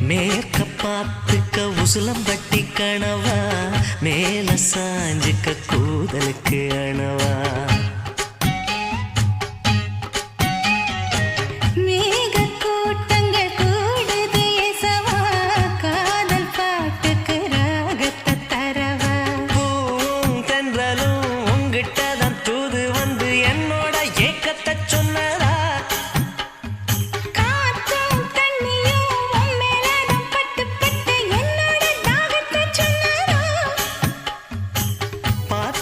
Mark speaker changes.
Speaker 1: மேற்க பார்த்துக்க உசுலம்பட்டி கணவா மேல சாஞ்சுக்க கூதலுக்கு அணவா.